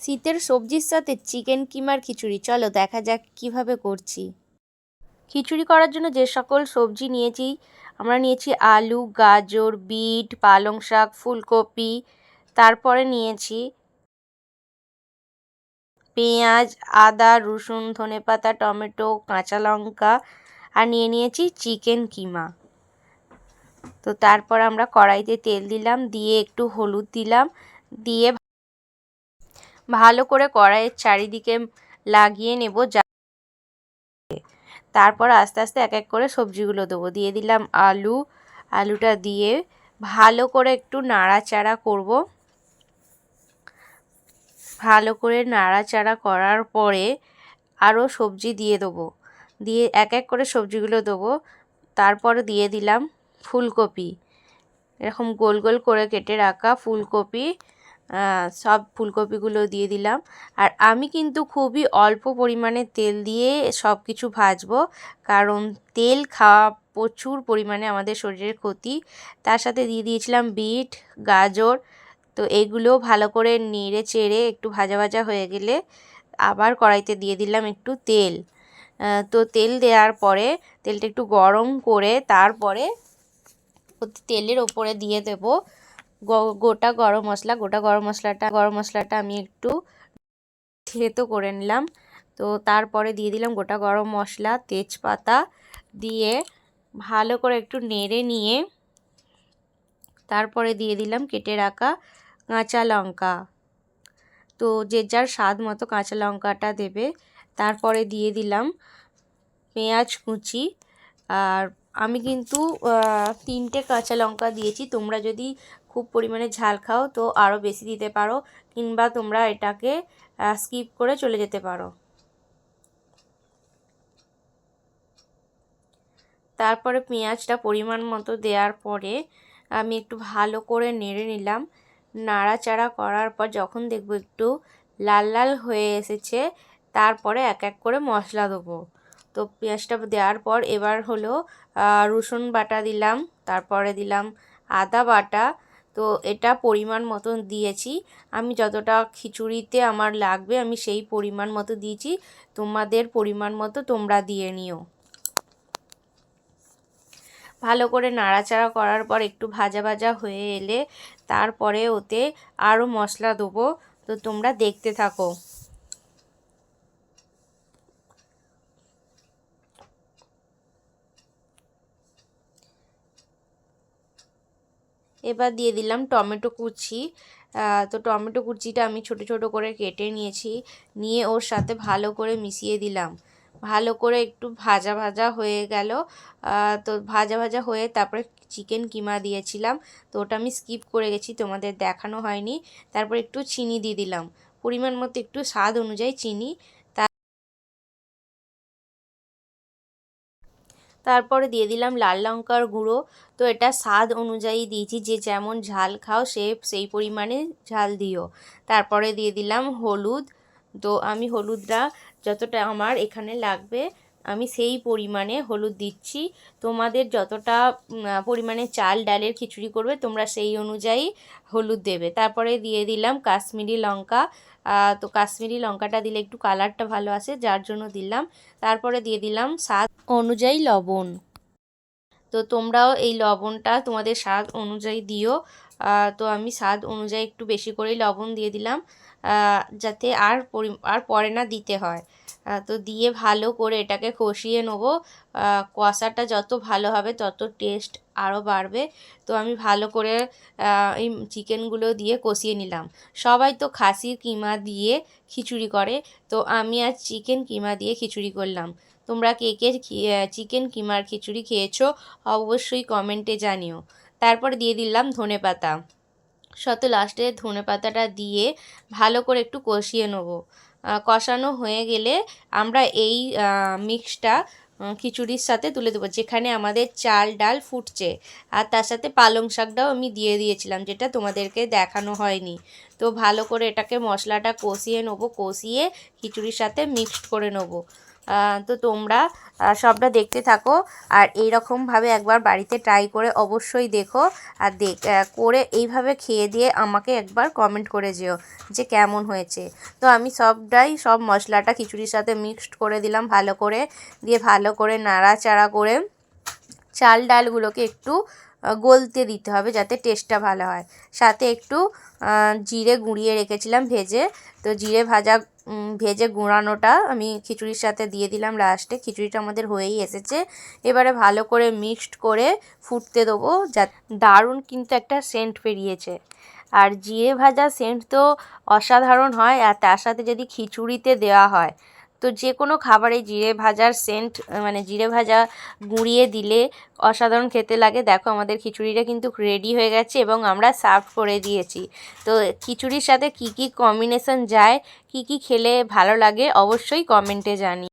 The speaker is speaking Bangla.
শীতের সবজির সাথে চিকেন কিমার খিচুড়ি। চলো দেখা যাক কীভাবে করছি। খিচুড়ি করার জন্য যে সকল সবজি নিয়েছি, আমরা নিয়েছি আলু, গাজর, বিট, পালং শাক, ফুলকপি, তারপরে নিয়েছি পেঁয়াজ, আদা, রসুন, ধনেপাতা, টমেটো, কাঁচা লঙ্কা, আর নিয়ে নিয়েছি চিকেন, কিমা। তো তারপর আমরা কড়াইতে তেল দিলাম, দিয়ে একটু হলুদ দিলাম, দিয়ে ভালো করে কড়াইয়ের চারিদিকে লাগিয়ে নেব যা তারপর আস্তে আস্তে এক এক করে সবজিগুলো দেবো। দিয়ে দিলাম আলু। আলুটা দিয়ে ভালো করে একটু নাড়াচাড়া করব। ভালো করে নাড়াচাড়া করার পরে আরও সবজি দিয়ে দেবো। দিয়ে এক এক করে সবজিগুলো দেবো। তারপর দিয়ে দিলাম ফুলকপি। এরকম গোল গোল করে কেটে রাখা ফুলকপি। সব ফুলকপিগুলো দিয়ে দিলাম। আর আমি কিন্তু খুবই অল্প পরিমাণে তেল দিয়ে সব কিছু ভাজবো, কারণ তেল খাওয়া প্রচুর পরিমাণে আমাদের শরীরের ক্ষতি। তার সাথে দিয়ে দিয়েছিলাম বিট, গাজর, তো এগুলো ভালো করে নেড়ে চেড়ে একটু ভাজা ভাজা হয়ে গেলে আবার কড়াইতে দিয়ে দিলাম একটু তেল। তো তেল দেওয়ার পরে, তেলটা একটু গরম করে তারপরে তেলের ওপরে দিয়ে দেব। গোটা গরম মশলা, গোটা গরম মশলাটা গরম মশলাটা আমি একটু থেতো করে নিলাম। তো তারপরে দিয়ে দিলাম গোটা গরম মশলা, তেজপাতা দিয়ে ভালো করে একটু নেড়ে নিয়ে তারপরে দিয়ে দিলাম কেটে রাখা কাঁচা লঙ্কা। তো যে যার স্বাদ মতো কাঁচা লঙ্কাটা দেবে। তারপরে দিয়ে দিলাম পেঁয়াজ কুচি। আর আমি কিন্তু তিনটে কাঁচা লঙ্কা দিয়েছি। তোমরা যদি খুব পরিমাণে ঝাল খাও, তো আরও বেশি দিতে পারো, কিংবা তোমরা এটাকে স্কিপ করে চলে যেতে পারো। তারপরে পেঁয়াজটা পরিমাণ মতো দেওয়ার পরে আমি একটু ভালো করে নেড়ে নিলাম। নাড়াচাড়া করার পর যখন দেখব একটু লাল লাল হয়ে এসেছে, তারপরে এক এক করে মশলা দেবো। তো পেঁয়াজটা দেওয়ার পর এবার হলো রসুন বাটা দিলাম, তারপরে দিলাম আদা বাটা তো এটা পরিমাণ মতন দিয়েছি। আমি যতটা খিচুড়িতে আমার লাগবে, আমি সেই পরিমাণ মতো দিয়েছি। তোমাদের পরিমাণ মতো তোমরা দিয়ে নিও। ভালো করে নাড়াচাড়া করার পর একটু ভাজা ভাজা হয়ে এলে তারপরে ওতে আরও মশলা দেবো। তো তোমরা দেখতে থাকো। এবার দিয়ে দিলাম টমেটো কুচি। তো টমেটো কুচিটা আমি ছোট ছোট করে কেটে নিয়েছি। নিয়ে ওর সাথে ভালো করে মিশিয়ে দিলাম। ভালো করে একটু ভাজা ভাজা হয়ে গেল। তো ভাজা ভাজা হয়ে তারপরে চিকেন কিমা দিয়েছিলাম। তো ওটা আমি স্কিপ করে গেছি, তোমাদের দেখানো হয়নি। তারপর একটু চিনি দিয়ে দিলাম। পরিমাণ মতো একটু স্বাদ অনুযায়ী চিনি। তারপরে দিয়ে দিলাম লাল লঙ্কার গুঁড়ো। তো এটা স্বাদ অনুযায়ী দিয়েছি, যে যেমন ঝাল খাও সে, সেই পরিমাণে ঝাল দিও। তারপরে দিয়ে দিলাম হলুদ। তো আমি হলুদটা যতটা আমার এখানে লাগবে আমি সেই পরিমাণে হলুদ দিচ্ছি। তোমাদের যতটা পরিমাণে চাল, ডালের খিচুড়ি করবে, তোমরা সেই অনুযায়ী হলুদ দেবে। তারপরে দিয়ে দিলাম কাশ্মীরি লঙ্কা। তো কাশ্মীরি লঙ্কাটা দিলে একটু কালারটা ভালো আসে, যার জন্য দিলাম। তারপরে দিয়ে দিলাম স্বাদ অনুযায়ী লবণ। তো তোমরাও এই লবণটা তোমাদের স্বাদ অনুযায়ী দিও। তো আমি স্বাদ অনুযায়ী একটু বেশি করেই লবণ দিয়ে দিলাম। যাতে আর পরি, আর পরে না দিতে হয়। তো দিয়ে ভালো করে এটাকে কষিয়ে নেব। কষাটা যত ভালো হবে তত টেস্ট আরও বাড়বে। তো আমি ভালো করে এই চিকেনগুলো দিয়ে কষিয়ে নিলাম। সবাই তো খাসির কিমা দিয়ে খিচুড়ি করে, তো আমি আজ চিকেন কিমা দিয়ে খিচুড়ি করলাম। তোমরা কে কে চিকেন কিমার খিচুড়ি খেয়েছো অবশ্যই কমেন্টে জানিও। তারপর দিয়ে দিলাম ধনে পাতা। শত লাস্টে ধনে পাতাটা দিয়ে ভালো করে একটু কষিয়ে নেব। কষানো হয়ে গেলে আমরা এই মিক্সটা খিচুড়ির সাথে তুলে দেবো, যেখানে আমাদের চাল ডাল ফুটছে। আর তার সাথে পালং শাকটাও আমি দিয়ে দিয়েছিলাম, যেটা তোমাদেরকে দেখানো হয়নি। তো ভালো করে এটাকে মশলাটা কষিয়ে নেব, কষিয়ে খিচুড়ির সাথে মিক্সড করে নেব। তো তোমরা সবটা দেখতে থাকো। আর এই রকমভাবে একবার বাড়িতে ট্রাই করে অবশ্যই দেখো। আর দেখ করে এইভাবে খেয়ে দিয়ে আমাকে একবার কমেন্ট করে যেও যে কেমন হয়েছে। তো আমি সবটাই, সব মশলাটা খিচুড়ির সাথে মিক্সড করে দিলাম ভালো করে। দিয়ে ভালো করে নাড়াচাড়া করে চাল ডালগুলোকে একটু গলতে দিতে হবে যাতে টেস্টটা ভালো হয়। সাথে একটু জিরে গুঁড়িয়ে রেখেছিলাম ভেজে। তো জিরে ভাজা ভেজে গুঁড়ানোটা আমি খিচুড়ির সাথে দিয়ে দিলাম লাস্টে খিচুড়িটা আমাদের হয়েই এসেছে। এবারে ভালো করে মিক্সড করে ফুটতে দেবো যা, দারুণ কিন্তু একটা সেন্ট বেরিয়েছে। আর জিরে ভাজা সেন্ট তো অসাধারণ হয়, আর তার সাথে যদি খিচুড়িতে দেওয়া হয় তো যে কোনো খাবারে জিরে ভাজার সেন্ট মানে জিরে ভাজা গুঁড়িয়ে দিলে অসাধারণ খেতে লাগে। দেখো আমাদের খিচুড়িটা কিন্তু রেডি হয়ে গেছে এবং আমরা সার্ভ করে দিয়েছি। তো খিচুড়ির সাথে কি কি কম্বিনেশন যায়, কি কি খেলে ভালো লাগে অবশ্যই কমেন্টে জানি